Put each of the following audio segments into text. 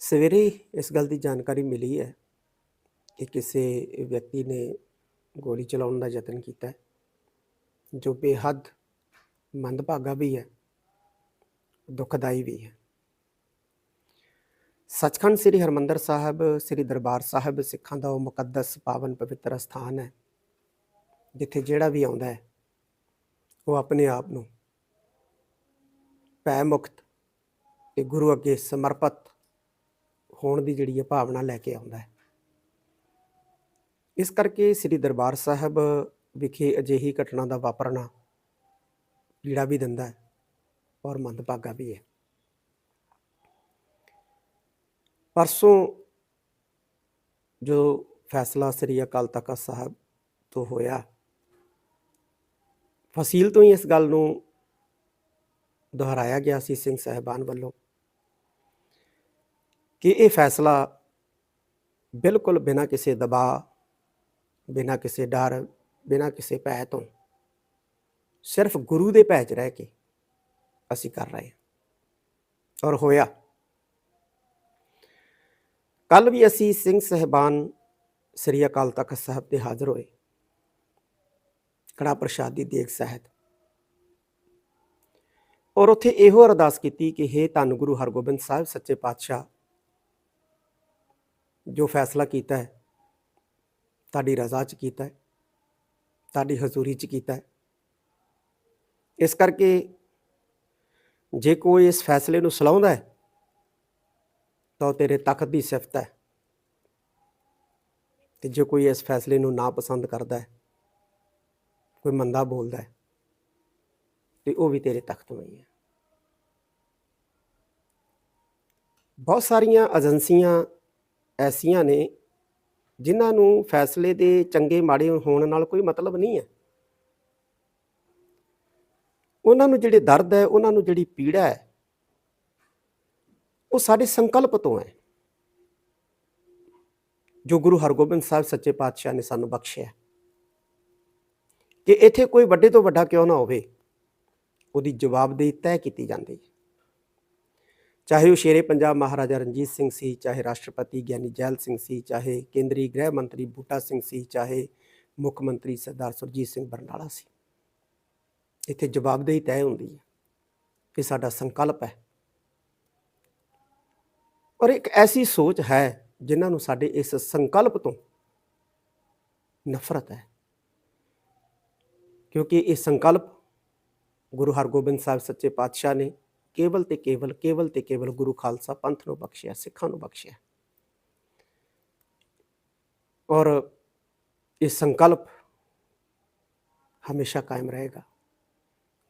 ਸਵੇਰੇ ਇਸ ਗੱਲ ਦੀ ਜਾਣਕਾਰੀ ਮਿਲੀ ਹੈ ਕਿ ਕਿਸੇ ਵਿਅਕਤੀ ਨੇ ਗੋਲੀ ਚਲਾਉਣ ਦਾ ਯਤਨ ਕੀਤਾ ਹੈ, ਜੋ ਬੇਹੱਦ ਮੰਦਭਾਗਾ ਵੀ ਹੈ, ਦੁਖਦਾਈ ਵੀ ਹੈ। ਸੱਚਖੰਡ ਸ੍ਰੀ ਹਰਮੰਦਰ ਸਾਹਿਬ, ਸ੍ਰੀ ਦਰਬਾਰ ਸਾਹਿਬ ਸਿੱਖਾਂ ਦਾ ਉਹ ਮੁਕੱਦਸ ਪਾਵਨ ਪਵਿੱਤਰ ਸਥਾਨ ਹੈ, ਜਿੱਥੇ ਜਿਹੜਾ ਵੀ ਆਉਂਦਾ ਹੈ, ਉਹ ਆਪਣੇ ਆਪ ਨੂੰ ਭੈ ਮੁਕਤ ਤੇ ਗੁਰੂ ਅੱਗੇ ਸਮਰਪਿਤ ਹੋਣ ਦੀ ਜਿਹੜੀ ਹੈ ਭਾਵਨਾ ਲੈ ਕੇ ਆਉਂਦਾ ਹੈ। ਇਸ ਕਰਕੇ ਸ੍ਰੀ ਦਰਬਾਰ ਸਾਹਿਬ ਵਿਖੇ ਅਜਿਹੀ ਘਟਨਾ ਦਾ ਵਾਪਰਨਾ ਪੀੜਾ ਵੀ ਦਿੰਦਾ ਹੈ ਔਰ ਮੰਦਭਾਗਾ ਵੀ ਹੈ। ਪਰਸੋਂ ਜੋ ਫੈਸਲਾ ਸ੍ਰੀ ਅਕਾਲ ਤਖਤ ਸਾਹਿਬ ਤੋਂ ਹੋਇਆ, ਫਸੀਲ ਤੋਂ ਹੀ ਇਸ ਗੱਲ ਨੂੰ ਦੁਹਰਾਇਆ ਗਿਆ ਸੀ ਸਿੰਘ ਸਾਹਿਬਾਨ ਵੱਲੋਂ। ਕਿ ਇਹ ਫੈਸਲਾ ਬਿਲਕੁਲ ਬਿਨਾਂ ਕਿਸੇ ਦਬਾਅ, ਬਿਨਾਂ ਕਿਸੇ ਡਰ, ਬਿਨਾਂ ਕਿਸੇ ਭੈ ਤੋਂ ਸਿਰਫ ਗੁਰੂ ਦੇ ਭੈ 'ਚ ਰਹਿ ਕੇ ਅਸੀਂ ਕਰ ਰਹੇ ਹਾਂ ਔਰ ਹੋਇਆ। ਕੱਲ ਵੀ ਅਸੀਂ ਸਿੰਘ ਸਹਿਬਾਨ ਸ੍ਰੀ ਅਕਾਲ ਤਖਤ ਸਾਹਿਬ ਤੇ ਹਾਜ਼ਰ ਹੋਏ। ਕੜਾ ਪ੍ਰਸ਼ਾਦ ਦੀ ਦੇਗ ਸਹਿਤ। ਔਰ ਉੱਥੇ ਇਹੋ ਅਰਦਾਸ ਕੀਤੀ ਕਿ हे ਧੰਨ ਗੁਰੂ ਹਰਗੋਬਿੰਦ ਸਾਹਿਬ, ਸੱਚੇ ਪਾਤਸ਼ਾਹ ਜੋ ਫੈਸਲਾ ਕੀਤਾ ਹੈ, ਤੁਹਾਡੀ ਰਜ਼ਾ 'ਚ ਕੀਤਾ ਹੈ, ਤੁਹਾਡੀ ਹਜ਼ੂਰੀ 'ਚ ਕੀਤਾ ਹੈ। ਇਸ ਕਰਕੇ ਜੇ ਕੋਈ ਇਸ ਫੈਸਲੇ ਨੂੰ ਸਲਾਉਂਦਾ ਹੈ, ਤਾਂ ਉਹ ਤੇਰੇ ਤਖਤ ਦੀ ਸਿਫਤ ਹੈ। ਤੇ ਜੇ ਕੋਈ ਇਸ ਫੈਸਲੇ ਨੂੰ ਨਾ ਪਸੰਦ ਕਰਦਾ ਹੈ, ਕੋਈ ਮੰਦਾ ਬੋਲਦਾ ਹੈ, ਤੇ ਉਹ ਵੀ ਤੇਰੇ ਤਖਤ ਤੋਂ ਹੀ ਹੈ। ਬਹੁਤ ਸਾਰੀਆਂ ਏਜੰਸੀਆਂ ਐਸੀਆਂ ਨੇ ਜਿਨ੍ਹਾਂ ਨੂੰ ਫੈਸਲੇ ਦੇ ਚੰਗੇ ਮਾੜੇ ਹੋਣ ਨਾਲ ਕੋਈ ਮਤਲਬ ਨਹੀਂ ਹੈ। ਉਹਨਾਂ ਨੂੰ ਜਿਹੜੇ ਦਰਦ ਹੈ, ਉਹਨਾਂ ਨੂੰ ਜਿਹੜੀ ਪੀੜਾ ਹੈ, ਉਹ ਸਾਡੇ ਸੰਕਲਪ ਤੋਂ ਹੈ। ਜੋ ਗੁਰੂ ਹਰਗੋਬਿੰਦ ਸਾਹਿਬ ਸੱਚੇ ਪਾਤਸ਼ਾਹ ਨੇ ਸਾਨੂੰ ਬਖਸ਼ਿਆ ਕਿ ਇੱਥੇ ਕੋਈ ਵੱਡੇ ਤੋਂ ਵੱਡਾ ਕਿਉਂ ਨਾ ਹੋਵੇ, ਉਹਦੀ ਜਵਾਬਦੇਹੀ ਤੈਅ ਕੀਤੀ ਜਾਂਦੀ ਹੈ। ਚਾਹੇ ਉਹ ਸ਼ੇਰੇ ਪੰਜਾਬ ਮਹਾਰਾਜਾ ਰਣਜੀਤ ਸਿੰਘ ਸੀ, ਚਾਹੇ ਰਾਸ਼ਟਰਪਤੀ ਗਿਆਨੀ ਜੈਲ ਸਿੰਘ ਸੀ, ਚਾਹੇ ਕੇਂਦਰੀ ਗ੍ਰਹਿ ਮੰਤਰੀ ਬੂਟਾ ਸਿੰਘ ਸੀ, ਚਾਹੇ ਮੁੱਖ ਮੰਤਰੀ ਸਰਦਾਰ ਸੁਰਜੀਤ ਸਿੰਘ ਬਰਨਾਲਾ ਸੀ। ਇੱਥੇ ਜਵਾਬਦੇਹੀ ਤੈਅ ਹੁੰਦੀ ਹੈ ਇਹ ਸਾਡਾ ਸੰਕਲਪ ਹੈ। ਔਰ ਇੱਕ ਐਸੀ ਸੋਚ ਹੈ ਜਿਨ੍ਹਾਂ ਨੂੰ ਸਾਡੇ ਇਸ ਸੰਕਲਪ ਤੋਂ ਨਫ਼ਰਤ ਹੈ। ਕਿਉਂਕਿ ਇਹ ਸੰਕਲਪ ਗੁਰੂ ਹਰਗੋਬਿੰਦ ਸਾਹਿਬ ਸੱਚੇ ਪਾਤਸ਼ਾਹ ਨੇ ਕੇਵਲ ਤੇ ਕੇਵਲ ਕੇਵਲ ਤੇ ਕੇਵਲ ਗੁਰੂ ਖਾਲਸਾ ਪੰਥ ਨੂੰ ਬਖਸ਼ਿਆ, ਸਿੱਖਾਂ ਨੂੰ ਬਖਸ਼ਿਆ। ਔਰ ਇਹ ਸੰਕਲਪ ਹਮੇਸ਼ਾ ਕਾਇਮ ਰਹੇਗਾ।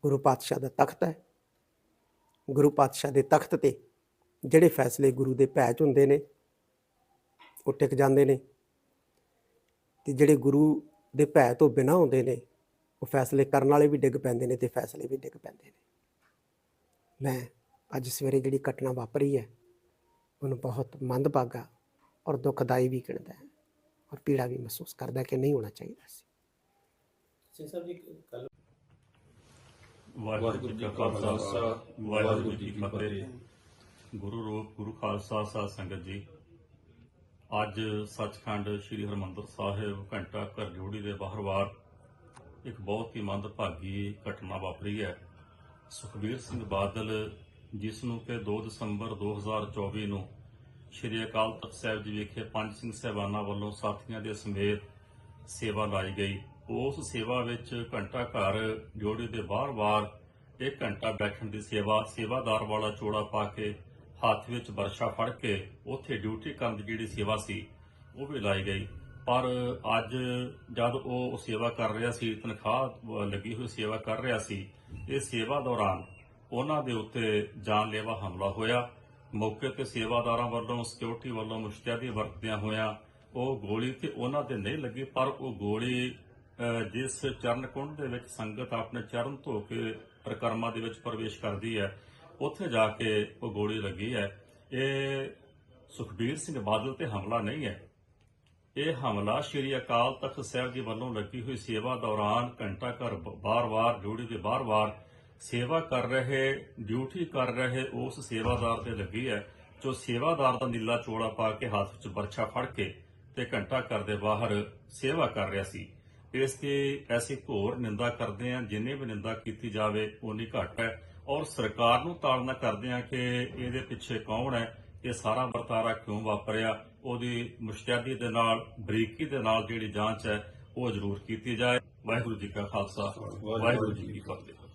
ਗੁਰੂ ਪਾਤਸ਼ਾਹ ਦਾ ਤਖਤ ਹੈ। ਗੁਰੂ ਪਾਤਸ਼ਾਹ ਦੇ ਤਖਤ ਤੇ ਜਿਹੜੇ ਫੈਸਲੇ ਗੁਰੂ ਦੇ ਭੈ 'ਚ ਹੁੰਦੇ ਨੇ, ਉਹ ਟਿਕ ਜਾਂਦੇ ਨੇ। ਤੇ ਜਿਹੜੇ ਗੁਰੂ ਦੇ ਭੈ ਤੋਂ ਬਿਨਾਂ ਹੁੰਦੇ ਨੇ, ਉਹ ਫੈਸਲੇ ਕਰਨ ਵਾਲੇ ਵੀ ਡਿੱਗ ਪੈਂਦੇ ਨੇ ਤੇ ਫੈਸਲੇ ਵੀ ਡਿੱਗ ਪੈਂਦੇ ਨੇ। ਮੈਂ ਅੱਜ ਸਵੇਰੇ ਜਿਹੜੀ ਘਟਨਾ ਵਾਪਰੀ ਹੈ ਉਹਨੂੰ ਬਹੁਤ ਮੰਦਭਾਗਾ ਔਰ ਦੁਖਦਾਈ ਵੀ ਗਿਣਦਾ ਹੈ ਔਰ ਪੀੜਾ ਵੀ ਮਹਿਸੂਸ ਕਰਦਾ ਕਿ ਨਹੀਂ ਹੋਣਾ ਚਾਹੀਦਾ ਸੀ। ਸਿੰਘ ਸਾਹਿਬ ਜੀ ਕੱਲ ਵਾਹਿਗੁਰੂ ਜੀ ਕਾ ਖਾਲਸਾ ਵਾਹਿਗੁਰੂ ਜੀ ਕੀ ਫਤਿਹ। ਗੁਰੂ ਰੂਪ ਗੁਰੂ ਖਾਲਸਾ ਸਾਧ ਸੰਗਤ ਜੀ। ਅੱਜ ਸੱਚਖੰਡ ਸ੍ਰੀ ਹਰਮੰਦਰ ਸਾਹਿਬ ਘੰਟਾ ਘਰ ਜੋੜੀ ਦੇ ਬਾਹਰਵਾਰ ਇੱਕ ਬਹੁਤ ਹੀ ਮੰਦਭਾਗੀ ਘਟਨਾ ਵਾਪਰੀ ਹੈ। ਸੁਖਬੀਰ ਸਿੰਘ ਬਾਦਲ, ਜਿਸ ਨੂੰ ਕਿ 2 ਦਸੰਬਰ 2024 ਨੂੰ ਸ੍ਰੀ ਅਕਾਲ ਤਖਤ ਸਾਹਿਬ ਜੀ ਵਿਖੇ ਪੰਜ ਸਿੰਘ ਸਹਿਬਾਨਾਂ ਵੱਲੋਂ ਸਾਥੀਆਂ ਦੇ ਸਮੇਤ ਸੇਵਾ ਲਾਈ ਗਈ। ਉਸ ਸੇਵਾ ਵਿੱਚ ਘੰਟਾ ਘਰ ਜੋੜੀ ਦੇ ਬਾਰ-ਬਾਰ ਇੱਕ ਘੰਟਾ ਬੈਠਣ ਦੀ ਸੇਵਾ, ਸੇਵਾਦਾਰ ਵਾਲਾ ਚੋੜਾ ਪਾ ਕੇ ਹੱਥ ਵਿੱਚ ਵਰਸ਼ਾ ਫੜ ਕੇ ਉੱਥੇ ਡਿਊਟੀ ਕਰਨ ਦੀ ਜਿਹੜੀ ਸੇਵਾ ਸੀ, ਉਹ ਵੀ ਲਾਈ ਗਈ। ਪਰ ਅੱਜ ਜਦ ਉਹ ਸੇਵਾ ਕਰ ਰਿਹਾ ਸੀ, ਤਨਖਾਹ ਲੱਗੀ ਹੋਈ ਸੇਵਾ ਕਰ ਰਿਹਾ ਸੀ, ਇਹ ਸੇਵਾ ਦੌਰਾਨ ਉਹਨਾਂ ਦੇ ਉੱਤੇ ਜਾਨਲੇਵਾ ਹਮਲਾ ਹੋਇਆ। ਮੌਕੇ ਤੇ ਸੇਵਾਦਾਰਾਂ ਵੱਲੋਂ ਸਿਕਿਉਰਿਟੀ ਵੱਲੋਂ ਮੁਸ਼ਤੈਦੀ ਵਰਤਦਿਆਂ ਹੋਇਆਂ ਉਹ ਗੋਲੀ ਤੇ ਉਹਨਾਂ ਤੇ ਨਹੀਂ ਲੱਗੀ, ਪਰ ਉਹ ਗੋਲੀ ਜਿਸ ਚਰਨ ਕੁੰਡ ਦੇ ਵਿੱਚ ਸੰਗਤ ਆਪਣੇ ਚਰਨ ਧੋ ਕੇ ਪ੍ਰਕਰਮਾਂ ਦੇ ਵਿੱਚ ਪ੍ਰਵੇਸ਼ ਕਰਦੀ ਹੈ, ਉੱਥੇ ਜਾ ਕੇ ਉਹ ਗੋਲੀ ਲੱਗੀ ਹੈ। ਇਹ ਸੁਖਬੀਰ ਸਿੰਘ ਬਾਦਲ ਤੇ ਹਮਲਾ ਨਹੀਂ ਹੈ। ਇਹ ਹਮਲਾ ਸ਼੍ਰੀ ਅਕਾਲ ਤਖਤ ਸਾਹਿਬ ਜੀ ਵੱਲੋਂ ਲੱਗੀ ਹੋਈ ਸੇਵਾ ਦੌਰਾਨ ਘੰਟਾ ਘਰ ਬਾਰ-ਬਾਰ ਜੋੜੀ ਦੇ ਬਾਰ-ਬਾਰ ਸੇਵਾ ਕਰ ਰਹੇ, ਡਿਊਟੀ ਕਰ ਰਹੇ ਉਸ ਸੇਵਾਦਾਰ ਤੇ ਲੱਗੀ ਹੈ, ਜੋ ਸੇਵਾਦਾਰ ਦਾ ਨੀਲਾ ਚੋਲਾ ਪਾ ਕੇ ਹੱਥ ਵਿੱਚ ਬਰਛਾ ਫੜ ਕੇ ਤੇ ਘੰਟਾ ਘਰ ਦੇ ਬਾਹਰ ਸੇਵਾ ਕਰ ਰਿਹਾ ਸੀ। ਇਸ ਤੇ ਐਸੀ ਘੋਰ ਨਿੰਦਾ ਕਰਦੇ ਆ ਜਿੰਨੇ ਵੀ ਨਿੰਦਾ ਕੀਤੀ ਜਾਵੇ ਉਨੀ ਘੱਟ ਹੈ ਔਰ ਸਰਕਾਰ ਨੂੰ ਤਾੜਨਾ ਕਰਦੇ ਆ ਕਿ ਇਹਦੇ ਪਿੱਛੇ ਕੌਣ ਹੈ, ਇਹ ਸਾਰਾ ਵਰਤਾਰਾ ਕਿਉਂ ਵਾਪਰਿਆ ਉਹਦੀ ਮੁਸ਼ਤੈਦੀ ਦੇ ਨਾਲ ਬਰੀਕੀ ਦੇ ਨਾਲ ਜਿਹੜੀ ਜਾਂਚ ਹੈ ਉਹ ਜ਼ਰੂਰ ਕੀਤੀ ਜਾਏ। ਵਾਹਿਗੁਰੂ ਜੀ ਕਾ ਖਾਲਸਾ ਵਾਹਿਗੁਰੂ ਜੀ ਕੀ ਫਤਿਹ।